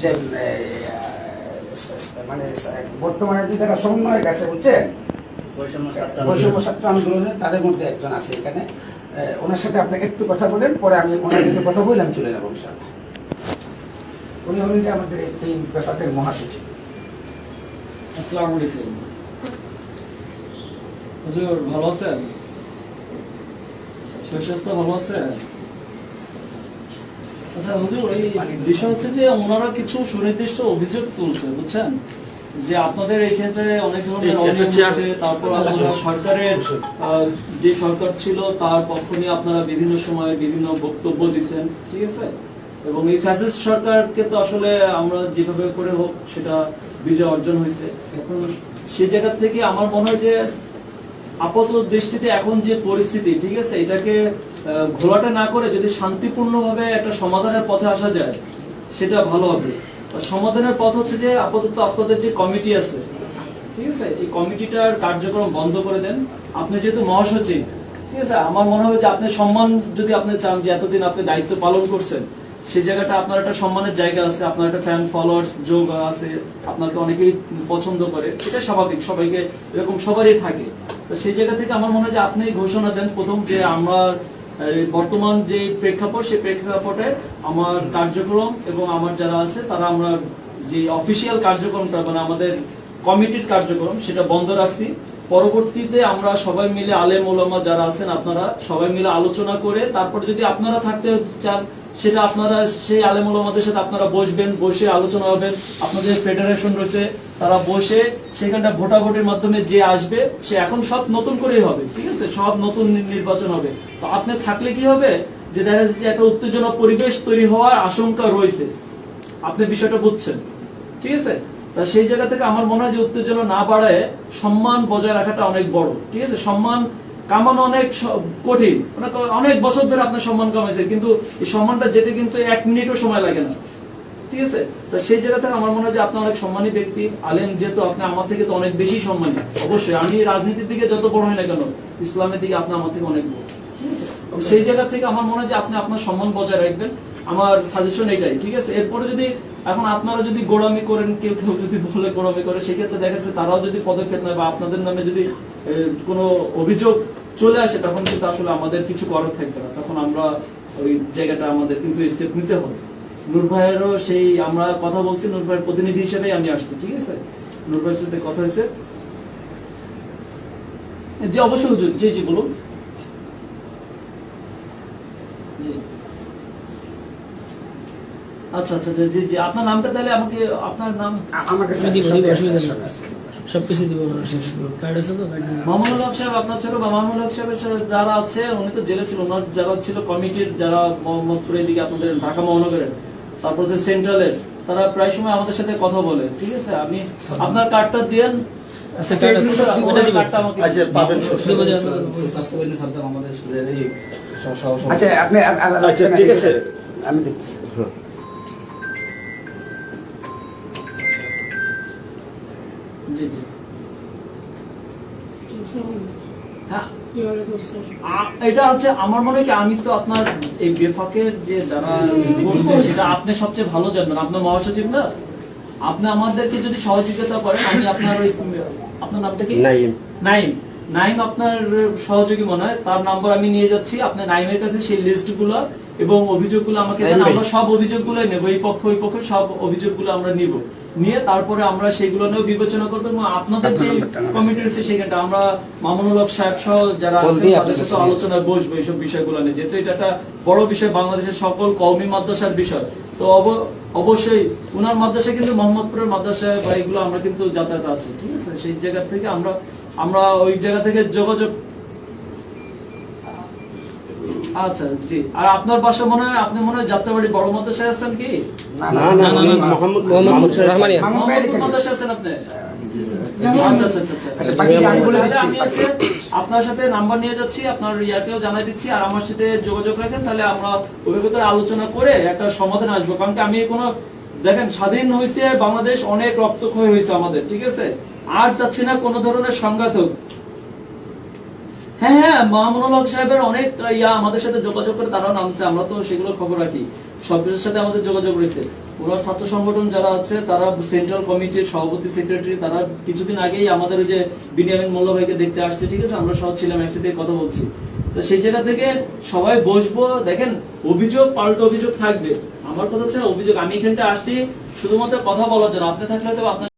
যে মানে বর্তমানে যে যারা সমন্বয় গেছে বুঝছেন? বৈষম্য ছাত্র আন্দোলনে। তাদের মধ্যে একজন আছে এখানে। ওনার সাথে আপনি একটু কথা বলেন পরে আমি ওনার সাথে কথা বলে আমি চলে যাব ইনশাআল্লাহ। উনি হলেন যে আমাদের এই- ব্যাপারের মহাসচিব। আসসালামু আলাইকুম। হুজুর ভালো আছেন? শরীর স্বাস্থ্য ভালো আছে আচ্ছা হুজুর এই বিষয় হচ্ছে যে ওনারা কিছু সুনির্দিষ্ট অভিযোগ তুলছে বুঝছেন? যে আপনাদের এইখানটায় অনেক ধরনের তারপর আপনারা সরকারের যে সরকার ছিল তার পক্ষ নিয়ে আপনারা বিভিন্ন সময় বিভিন্ন বক্তব্য দিচ্ছেন ঠিক আছে? এবং এই ফ্যাসিস্ট সরকারকে তো আসলে আমরা যেভাবে করে হোক সেটা বিজয় অর্জন হয়েছে। এখন সেই জায়গা থেকে আমার মনে হয় যে আপাত দৃষ্টিতে এখন যে পরিস্থিতি ঠিক আছে? এটাকে ঘোলাটে না করে যদি শান্তিপূর্ণভাবে একটা সমাধানের পথে আসা যায়, সেটা ভালো হবে। সমাধানের পথ হচ্ছে যে আপাতত আপনাদের যে কমিটি আছে, ঠিক আছে? এই কমিটিটার কার্যক্রম বন্ধ করে দেন। আপনি যেহেতু মহাসচিব, ঠিক আছে? আমার মনে হয় যে আপনি সম্মান যদি আপনি চান যে এতদিন আপনি দায়িত্ব পালন করছেন, সেই জায়গাটা আপনার একটা সম্মানের জায়গা আছে, আপনার একটা ফ্যান ফলোয়ার্স যোগ আছে, আপনাকে অনেকেই পছন্দ করে এটা স্বাভাবিক, সবাইকে এরকম সবারই থাকে। তো সেই জায়গা থেকে আমার মনে হয় যে আপনি ঘোষণা দেন প্রথম যে আমরা বর্তমান যে প্রেক্ষাপট, সেই প্রেক্ষাপটে আমার কার্যক্রম এবং আমার যারা আছে, তারা আমরা যে অফিসিয়াল কার্যক্রমটা মানে আমাদের কমিটির কার্যক্রম, সেটা বন্ধ রাখছি। পরবর্তীতে আমরা সবাই মিলে আলেম ওলামা যারা আছেন, আপনারা সবাই মিলে আলোচনা করে তারপর যদি আপনারা থাকতে চান, সেটা আপনারা, সেই আলেম ওলামাদের সাথে আপনারা বসবেন, বসে আলোচনা হবেন আপনাদের ফেডারেশন রয়েছে, তারা বসে সেখানটা ভোটাভুটির মাধ্যমে যে আসবে, সে এখন সব নতুন করেই হবে, ঠিক আছে? সব নতুন নির্বাচন হবে। তো আপনি থাকলে কি হবে? যে দেখা যাচ্ছে একটা উত্তেজনা পরিবেশ তৈরি হওয়ার আশঙ্কা রয়েছে। আপনি বিষয়টা বুঝছেন, ঠিক আছে? তা সেই জায়গা থেকে আমার মনে হয় যে উত্তেজনা না বাড়ায় সম্মান বজায় রাখাটা অনেক বড়। ঠিক আছে? সম্মান কামানো অনেক কঠিন। অনেক অনেক বছর ধরে আপনার সম্মান কামাইছে কিন্তু এই সম্মানটা যেতে কিন্তু এক মিনিটও সময় লাগে না। ঠিক আছে? তা সেই জায়গা থেকে আমার মনে হয় যে আপনি অনেক সম্মানী ব্যক্তি। আলেম যেহেতু, আপনি আমার থেকে তো অনেক বেশি সম্মানী। অবশ্যই, আমি রাজনীতির দিকে যত বড় হয় না কেন, ইসলামের দিকে আপনি আমার থেকে অনেক বড়। ঠিক আছে? সেই জায়গা থেকে আমার মনে হয় যে আপনি আপনার সম্মান বজায় রাখবেন। আমার সাজেশন এটাই, ঠিক আছে? এরপরে যদি এখন আপনারা যদি গোড়ামি করেন, কেউ কেউ যদি বলে গোড়ামি করে, সেক্ষেত্রে দেখা যাচ্ছে তারাও যদি পদক্ষেপ নেয় বা আপনাদের নামে যদি কোনো অভিযোগ চলে আসে, তখন কিন্তু আসলে আমাদের কিছু করার থাকবে না। তখন আমরা ওই জায়গাটা আমাদের কিন্তু স্টেপ নিতে হবে। নূর ভাইয়েরও সেই আমরা কথা বলছি, নূর ভাইয়ের প্রতিনিধি হিসেবেই আমি আসছি, ঠিক আছে? নূর ভাইয়ের সাথে কথা হয়েছে। জি, অবশ্যই জি জি, বলুন। আচ্ছা আচ্ছা জি, জি আপনার নামটা তাহলে আমাকে আপনার নাম? আ- আমার কাছে দিব, সবই দিব, আছে, অসুবিধা নেই। সবই আছে। সবকিছু দিব কার্ড আছে তো? মামুনুল হক সাহেব আপনার ছোট বা মামুনুল হক সাহেবের সাথে যারা আছে উনি তো জেলে ছিল ওনার যারা ছিল কমিটির যারা মোহাম্মদপুরের দিকে আপনাদের ঢাকা মহানগরের তারপর যে সেন্ট্রালের তারা প্রায় সময় আমাদের সাথে কথা বলে ঠিক আছে? আমি আপনার কার্ডটা দিয়েন আচ্ছা, আমাকে আপনি আচ্ছা, ঠিক আছে। আমি দেখতেছি। জি জি। হ্যাঁ। এটা হচ্ছে আমার মনে হয় আমি তো আপনার এই বেফাকের যে যারা সেটা আপনি সবচেয়ে ভালো জানবেন। আপনার মহাসচিব না? আপনি আমাদেরকে যদি সহযোগিতা করেন আমি আপনার ওই আপনার নামটা কি? নাইম। নাইম নাইম আপনার সহযোগী মনে হয়। তার নাম্বার আমি নিয়ে যাচ্ছি। আপনি নাইমের কাছে সেই লিস্টগুলো এবং অভিযোগগুলো আমাকে। আমরা সব অভিযোগগুলো নেব এই পক্ষ ওই পক্ষ সব অভিযোগগুলো আমরা নিব। নিয়ে তারপরে আমরা সেগুলো নিয়েও বিবেচনা করব এবং আপনাদের যে কমিটি রয়েছে সেখানটা আমরা মামুনুল হক সাহেব সহ যারা আছেন সাথে আলোচনায় বসবো এইসব বিষয়গুলো নিয়ে। যেহেতু এটা একটা বড় বিষয় বাংলাদেশের সকল কওমি মাদ্রাসার বিষয়। তো অব- অবশ্যই উনার মাদ্রাসা কিন্তু মোহাম্মদপুরের মাদ্রাসায় বা এগুলো আমরা কিন্তু যাতায়াত আছে ঠিক আছে? সেই জায়গা থেকে আমরা আমরা ওই জায়গা থেকে যোগাযোগ আচ্ছা জি। আর আপনার বাসা মনে হয় আপনি মনে হয় যাত্রাবাড়ি বড় মাদ্রাসায় আছেন কি? না না, না। মোহাম্মদ- মোহাম্মদ রহমানিয়া। এখানে। মাদ্রাসায় আছেন আপনি? আচ্ছা আচ্ছা আচ্ছা আপনার সাথে নাম্বার নিয়ে যাচ্ছি আপনার ইয়াকেও জানাই দিচ্ছি আর আমার সাথে যোগাযোগ রাখেন তাহলে আমরা ব্যাপারে আলোচনা করে একটা সমাধান আসব। কারণ কি আমি কোনো দেখেন স্বাধীন হয়েছে বাংলাদেশ অনেক রক্তক্ষয় হয়েছে আমাদের ঠিক আছে? আর চাচ্ছি না কোনো ধরনের সংঘাত হোক হ্যাঁ হ্যাঁ মামুনুল সাহেবের অনেক ইয়া আমাদের সাথে যোগাযোগ করে তারাও নামছে। আমরা তো সেগুলো খবর রাখি। সবকিছুর সাথে আমাদের যোগাযোগ রয়েছে। ওনার ছাত্র সংগঠন যারা আছে, তারা সেন্ট্রাল কমিটির সভাপতি, সেক্রেটারি, তারা কিছুদিন আগেই আমাদের যে বিনিয়ামিন মোল্লা ভাইকে দেখতে আসছে, ঠিক আছে? আমরা সব ছিলাম একসাথে কথা বলছি। তো সেই জায়গা থেকে সবাই বসবো। দেখেন, অভিযোগ, পাল্টা অভিযোগ থাকবে। আমার কথা হচ্ছে, অভিযোগ। আমি এখানটা আসছি, শুধুমাত্র কথা বলার জন্য। আপনি থাকলে তো আপনার